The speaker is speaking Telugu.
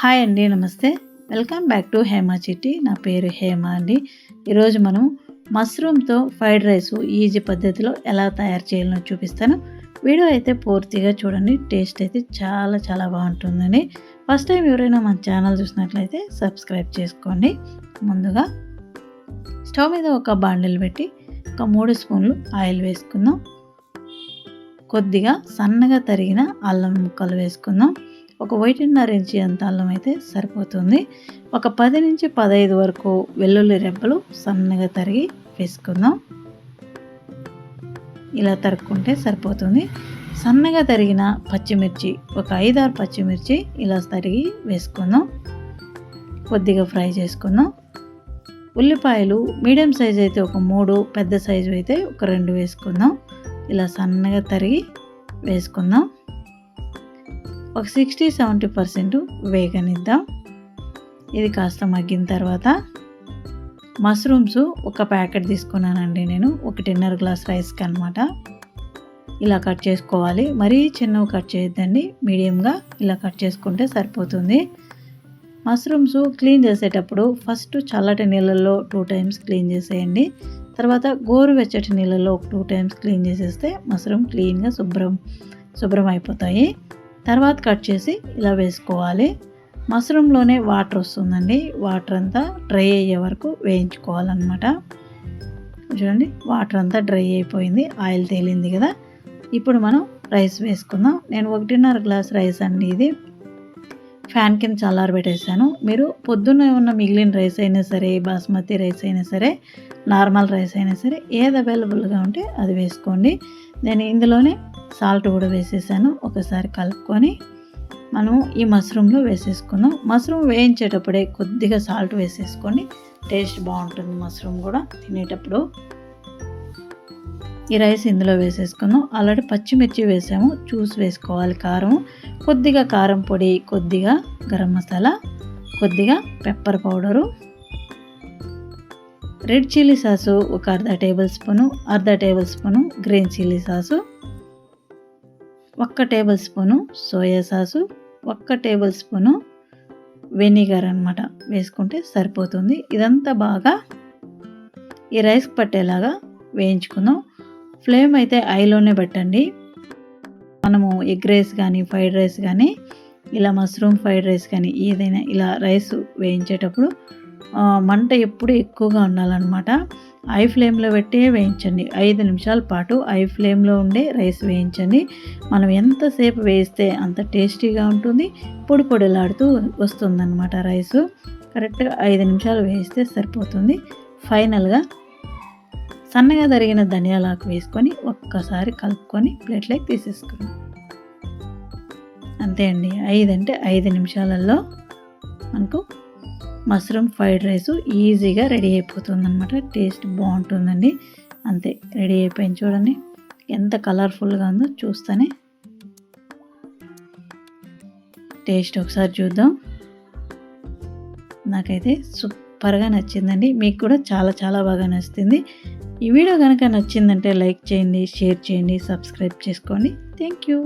హాయ్ అండి నమస్తే. వెల్కమ్ బ్యాక్ టు హేమా చిట్టి. నా పేరు హేమ అండి. ఈరోజు మనం మష్రూమ్తో ఫ్రైడ్ రైస్ ఈజీ పద్ధతిలో ఎలా తయారు చేయాలో చూపిస్తాను. వీడియో అయితే పూర్తిగా చూడండి. టేస్ట్ అయితే చాలా చాలా బాగుంటుందండి ఫస్ట్ టైం ఎవరైనా మన ఛానల్ చూసినట్లయితే సబ్స్క్రైబ్ చేసుకోండి. ముందుగా స్టవ్ మీద ఒక బాండిల్ పెట్టి ఒక మూడు స్పూన్లు ఆయిల్ వేసుకుందాం. కొద్దిగా సన్నగా తరిగిన అల్లం ముక్కలు వేసుకుందాం. ఒక ఒకటిన్నర ఇంచి అంత అల్లం అయితే సరిపోతుంది. ఒక పది నుంచి పదహైదు వరకు వెల్లుల్లి రెబ్బలు సన్నగా తరిగి వేసుకుందాం. ఇలా తరుక్కుంటే సరిపోతుంది. సన్నగా తరిగిన పచ్చిమిర్చి ఒక ఐదారు పచ్చిమిర్చి ఇలా తరిగి వేసుకుందాం. కొద్దిగా ఫ్రై చేసుకుందాం. ఉల్లిపాయలు మీడియం సైజ్ అయితే ఒక మూడు పెద్ద సైజు అయితే ఒక రెండు వేసుకుందాం. ఇలా సన్నగా తరిగి వేసుకుందాం. ఒక సిక్స్టీ సెవెంటీ పర్సెంట్ వేగనిద్దాం. ఇది కాస్త మగ్గిన తర్వాత మష్రూమ్స్ ఒక ప్యాకెట్ తీసుకున్నానండి నేను ఒకటిన్నర గ్లాస్ రైస్కి అనమాట ఇలా కట్ చేసుకోవాలి. మరీ చిన్నవి కట్ చేయొద్దండి. మీడియంగా ఇలా కట్ చేసుకుంటే సరిపోతుంది. మష్రూమ్స్ క్లీన్ చేసేటప్పుడు ఫస్ట్ చల్లటి నీళ్ళల్లో టూ టైమ్స్ క్లీన్ చేసేయండి. తర్వాత గోరువెచ్చటి నీళ్ళలో ఒక టూ టైమ్స్ క్లీన్ చేసేస్తే మష్రూమ్ క్లీన్గా శుభ్రం శుభ్రం అయిపోతాయి తర్వాత కట్ చేసి ఇలా వేసుకోవాలి. మష్రూమ్లోనే వాటర్ వస్తుందండి. వాటర్ అంతా డ్రై అయ్యే వరకు వేయించుకోవాలన్నమాట. చూడండి వాటర్ అంతా డ్రై అయిపోయింది. ఆయిల్ తేలింది కదా. ఇప్పుడు మనం రైస్ వేసుకుందాం. నేను ఒకటిన్నర గ్లాస్ రైస్ అండి ఇది. ఫ్యాన్ కింద చల్లారబెట్టేసాను మీరు పొద్దున్న ఉన్న మిగిలిన రైస్ అయినా సరే బాస్మతి రైస్ అయినా సరే నార్మల్ రైస్ అయినా సరే ఏది అవైలబుల్గా ఉంటే అది వేసుకోండి. నేను ఇందులోనే సాల్ట్ కూడా వేసేసాను. ఒకసారి కలుపుకొని మనం ఈ మష్రూమ్లో వేసేసుకుందాం. మష్రూమ్ వేయించేటప్పుడే కొద్దిగా సాల్ట్ వేసేసుకొని టేస్ట్ బాగుంటుంది మష్రూమ్ కూడా తినేటప్పుడు. ఈ రైస్ ఇందులో వేసేసుకుందాం. ఆల్రెడీ పచ్చిమిర్చి వేసాము. చూసి వేసుకోవాలి కారం. కొద్దిగా కారం పొడి కొద్దిగా గరం మసాలా కొద్దిగా pepper powder red chilli sauce ఒక అర్ధ టేబుల్ స్పూను అర్ధ tablespoon green chilli sauce ఒక్క టేబుల్ స్పూను సోయా సాసు ఒక్క టేబుల్ స్పూను వెనిగర్ అనమాట వేసుకుంటే సరిపోతుంది. ఇదంతా బాగా ఈ రైస్ పట్టేలాగా వేయించుకుందాం. ఫ్లేమ్ అయితే ఐలోనే పెట్టండి. మనము ఎగ్ రైస్ కానీ ఫ్రైడ్ రైస్ కానీ ఇలా మష్రూమ్ ఫ్రైడ్ రైస్ కానీ ఏదైనా ఇలా రైస్ వేయించేటప్పుడు మంట ఎప్పుడు ఎక్కువగా ఉండాలన్నమాట. ఐ ఫ్లేమ్లో పెట్టే వేయించండి. ఐదు నిమిషాల పాటు ఐ ఫ్లేమ్లో ఉండే రైస్ వేయించండి. మనం ఎంతసేపు వేస్తే అంత టేస్టీగా ఉంటుంది. పొడి పొడిలాడుతూ వస్తుందన్నమాట రైసు. కరెక్ట్గా ఐదు నిమిషాలు వేస్తే సరిపోతుంది. ఫైనల్గా సన్నగా తరిగిన ధనియాలాకు వేసుకొని ఒక్కసారి కలుపుకొని ప్లేట్లోకి తీసేసుకున్నాం అంతే అండి. ఐదు అంటే ఐదు నిమిషాలలో మనకు మష్రూమ్ ఫ్రైడ్ రైస్ ఈజీగా రెడీ అయిపోతుంది అనమాట టేస్ట్ బాగుంటుందండి. అంతే రెడీ అయిపోయింది చూడండి. ఎంత కలర్ఫుల్గా ఉందో చూస్తేనే. టేస్ట్ ఒకసారి చూద్దాం. నాకైతే సూపర్గా నచ్చిందండి. మీకు కూడా చాలా చాలా బాగా నచ్చుతుంది. ఈ వీడియో కనుక నచ్చిందంటే లైక్ చేయండి షేర్ చేయండి సబ్స్క్రైబ్ చేసుకోండి. Thank you.